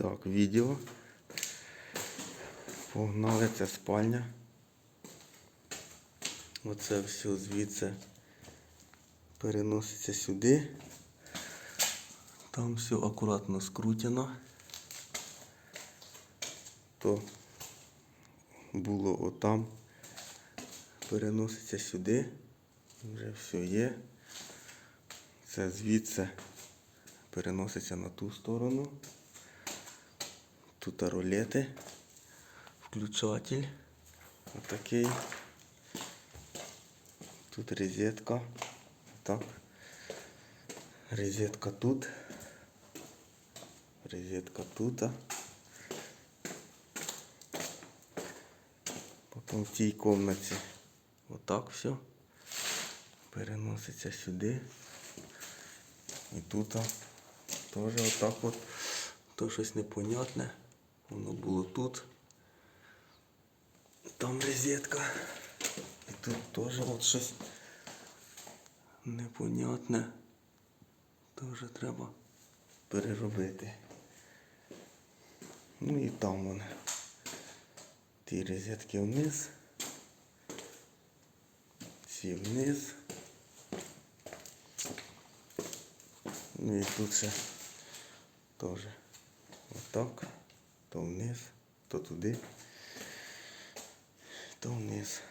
Так, відео. Погнали, це спальня. Оце все звідси переноситься сюди. Там все акуратно скрутено. То було отам. Переноситься сюди. Вже все є. Це звідси переноситься на ту сторону. Тут ролети, включатель. Отакий. Тут розетка. Так. Розетка тут. Розетка тут. Потім в цій кімнаті отак все. Переноситься сюди. І тут теж отак от. То щось непонятне. Воно було тут. Там розетка. І тут теж от щось непонятне. Теж треба переробити. Ну і там вони. Ті розетки вниз. Ці вниз. Ну і тут ще теж отак, то вниз, то туди, то вниз.